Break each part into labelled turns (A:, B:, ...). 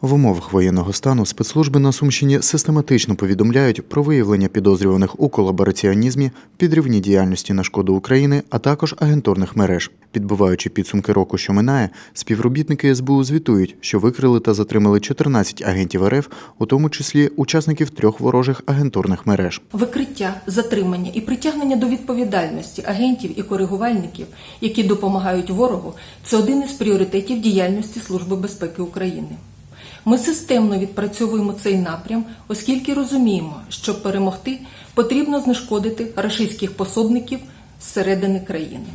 A: В умовах воєнного стану спецслужби на Сумщині систематично повідомляють про виявлення підозрюваних у колабораціонізмі, підривній діяльності на шкоду України, а також агентурних мереж. Підбиваючи підсумки року, що минає, співробітники СБУ звітують, що викрили та затримали 14 агентів РФ, у тому числі учасників трьох ворожих агентурних мереж.
B: Викриття, затримання і притягнення до відповідальності агентів і коригувальників, які допомагають ворогу, це один із пріоритетів діяльності Служби безпеки України. Ми системно відпрацьовуємо цей напрям, оскільки розуміємо, щоб перемогти, потрібно знешкодити рашистських пособників зсередини країни.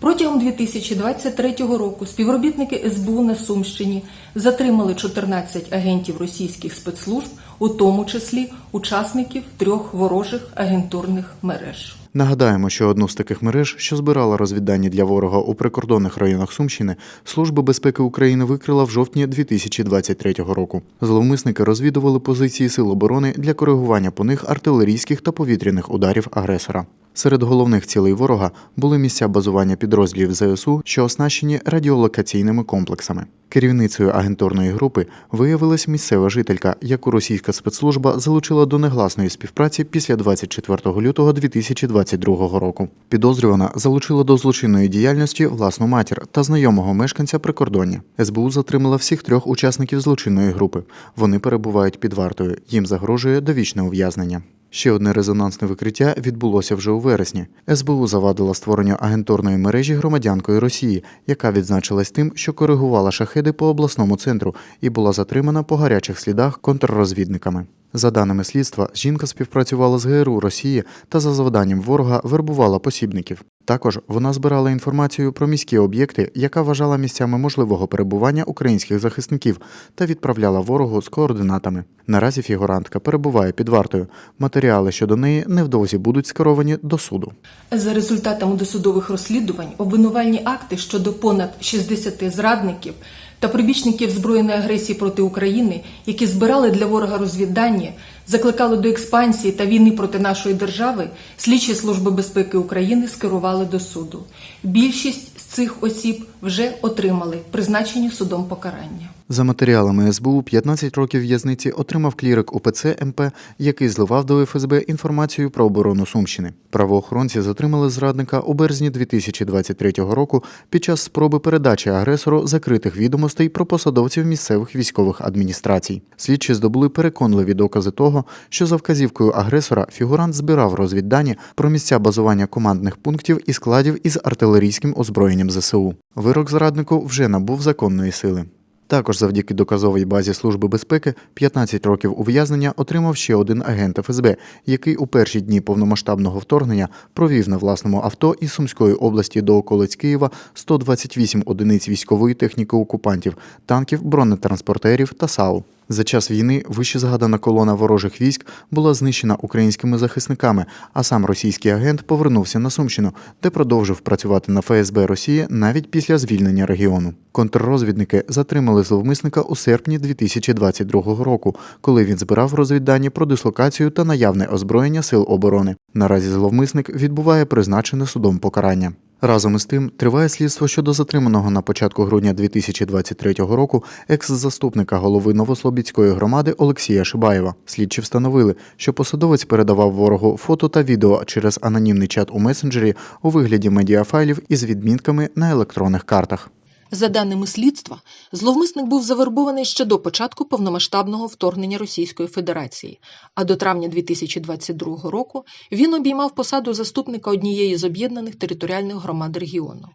B: Протягом 2023 року співробітники СБУ на Сумщині затримали 14 агентів російських спецслужб, у тому числі учасників трьох ворожих агентурних мереж.
A: Нагадаємо, що одну з таких мереж, що збирала розвіддані для ворога у прикордонних районах Сумщини, Служба безпеки України викрила в жовтні 2023 року. Зловмисники розвідували позиції сил оборони для коригування по них артилерійських та повітряних ударів агресора. Серед головних цілей ворога були місця базування підрозділів ЗСУ, що оснащені радіолокаційними комплексами. Керівницею агентурної групи виявилась місцева жителька, яку російська спецслужба залучила до негласної співпраці після 24 лютого 2022 року. Підозрювана залучила до злочинної діяльності власну матір та знайомого мешканця прикордоння. СБУ затримала всіх трьох учасників злочинної групи. Вони перебувають під вартою. Їм загрожує довічне ув'язнення. Ще одне резонансне викриття відбулося вже у вересні. СБУ завадила створення агентурної мережі громадянкою Росії, яка відзначилась тим, що коригувала шахеди по обласному центру і була затримана по гарячих слідах контррозвідниками. За даними слідства, жінка співпрацювала з ГРУ Росії та за завданням ворога вербувала посібників. Також вона збирала інформацію про міські об'єкти, яка вважала місцями можливого перебування українських захисників, та відправляла ворогу з координатами. Наразі фігурантка перебуває під вартою. Матеріали щодо неї невдовзі будуть скеровані до суду.
B: За результатами досудових розслідувань, обвинувальні акти щодо понад 60 зрадників та прибічників збройної агресії проти України, які збирали для ворога розвідання, закликали до експансії та війни проти нашої держави, слідчі Служби безпеки України скерували до суду. Більшість з цих осіб вже отримали призначені судом покарання.
A: За матеріалами СБУ 15 років в'язниці отримав клірик УПЦ МП, який зливав до ФСБ інформацію про оборону Сумщини. Правоохоронці затримали зрадника у березні 2023 року під час спроби передачі агресору закритих відомостей про посадовців місцевих військових адміністрацій. Слідчі здобули переконливі докази того, що за вказівкою агресора фігурант збирав розвіддані про місця базування командних пунктів і складів із артилерійським озброєнням ЗСУ. Вирок зраднику вже набув законної сили. Також завдяки доказовій базі Служби безпеки 15 років ув'язнення отримав ще один агент ФСБ, який у перші дні повномасштабного вторгнення провів на власному авто із Сумської області до околиць Києва 128 одиниць військової техніки окупантів, танків, бронетранспортерів та САУ. За час війни вище згадана колона ворожих військ була знищена українськими захисниками, а сам російський агент повернувся на Сумщину, де продовжив працювати на ФСБ Росії навіть після звільнення регіону. Контррозвідники затримали зловмисника у серпні 2022 року, коли він збирав розвіддані про дислокацію та наявне озброєння сил оборони. Наразі зловмисник відбуває призначене судом покарання. Разом із тим триває слідство щодо затриманого на початку грудня 2023 року екс-заступника голови Новослобідської громади Олексія Шибаєва. Слідчі встановили, що посадовець передавав ворогу фото та відео через анонімний чат у месенджері у вигляді медіафайлів із відмінками на електронних картах.
B: За даними слідства, зловмисник був завербований ще до початку повномасштабного вторгнення Російської Федерації, а до травня 2022 року він обіймав посаду заступника однієї з об'єднаних територіальних громад регіону.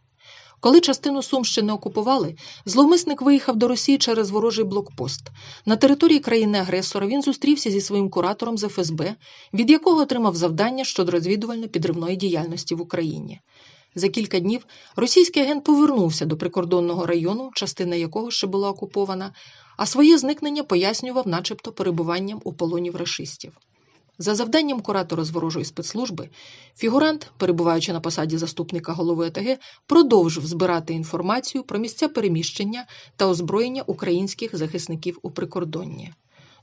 B: Коли частину Сумщини окупували, зловмисник виїхав до Росії через ворожий блокпост. На території країни-агресора він зустрівся зі своїм куратором з ФСБ, від якого отримав завдання щодо розвідувально-підривної діяльності в Україні. За кілька днів російський агент повернувся до прикордонного району, частина якого ще була окупована, а своє зникнення пояснював, начебто, перебуванням у полоні в рашистів. За завданням куратора з ворожої спецслужби, фігурант, перебуваючи на посаді заступника голови ОТГ, продовжив збирати інформацію про місця переміщення та озброєння українських захисників у прикордонні.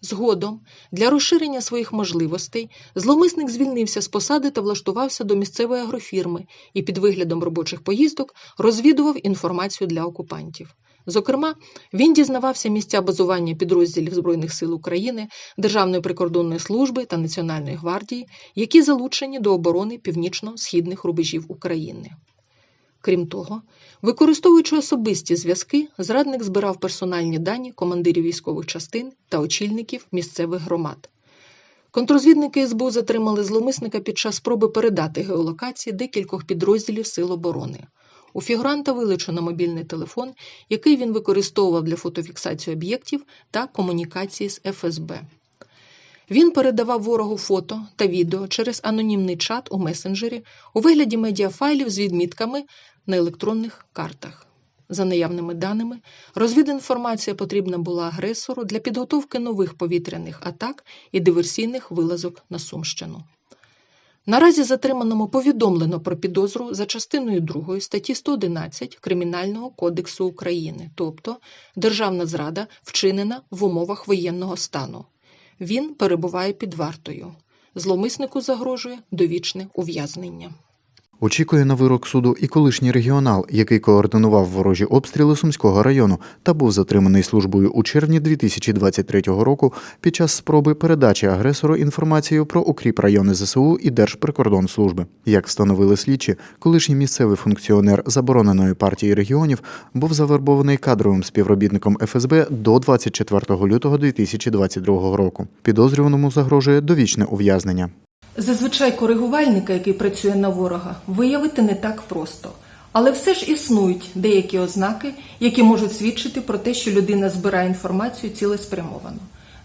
B: Згодом, для розширення своїх можливостей, зловмисник звільнився з посади та влаштувався до місцевої агрофірми і під виглядом робочих поїздок розвідував інформацію для окупантів. Зокрема, він дізнавався місця базування підрозділів Збройних сил України, Державної прикордонної служби та Національної гвардії, які залучені до оборони північно-східних рубежів України. Крім того, використовуючи особисті зв'язки, зрадник збирав персональні дані командирів військових частин та очільників місцевих громад. Контрозвідники СБУ затримали зловмисника під час спроби передати геолокації декількох підрозділів Сил оборони. У фігуранта вилучено мобільний телефон, який він використовував для фотофіксації об'єктів та комунікації з ФСБ. Він передавав ворогу фото та відео через анонімний чат у месенджері у вигляді медіафайлів з відмітками на електронних картах. За наявними даними, розвідінформація потрібна була агресору для підготовки нових повітряних атак і диверсійних вилазок на Сумщину. Наразі затриманому повідомлено про підозру за частиною 2 статті 111 Кримінального кодексу України, тобто державна зрада вчинена в умовах воєнного стану. Він перебуває під вартою. Зломиснику загрожує довічне ув'язнення.
A: Очікує на вирок суду і колишній регіонал, який координував ворожі обстріли Сумського району та був затриманий службою у червні 2023 року під час спроби передачі агресору інформації про укріп райони ЗСУ і Держприкордонслужби. Як встановили слідчі, колишній місцевий функціонер забороненої партії регіонів був завербований кадровим співробітником ФСБ до 24 лютого 2022 року. Підозрюваному загрожує довічне ув'язнення.
C: Зазвичай коригувальника, який працює на ворога, виявити не так просто. Але все ж існують деякі ознаки, які можуть свідчити про те, що людина збирає інформацію цілеспрямовано.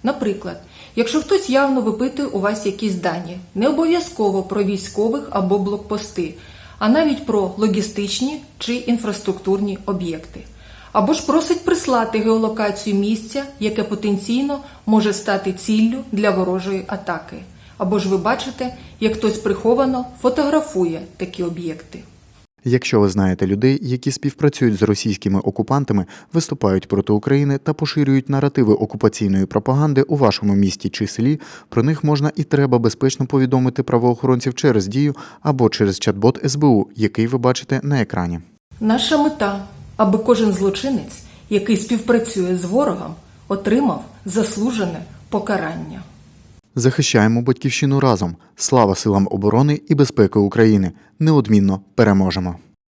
C: Наприклад, якщо хтось явно випитує у вас якісь дані, не обов'язково про військових або блокпости, а навіть про логістичні чи інфраструктурні об'єкти. Або ж просить прислати геолокацію місця, яке потенційно може стати ціллю для ворожої атаки. Або ж ви бачите, як хтось приховано фотографує такі об'єкти.
A: Якщо ви знаєте людей, які співпрацюють з російськими окупантами, виступають проти України та поширюють наративи окупаційної пропаганди у вашому місті чи селі, про них можна і треба безпечно повідомити правоохоронців через дію або через чат-бот СБУ, який ви бачите на екрані.
C: Наша мета, аби кожен злочинець, який співпрацює з ворогом, отримав заслужене покарання.
A: Захищаємо батьківщину разом. Слава силам оборони і безпеки України. Неодмінно переможемо.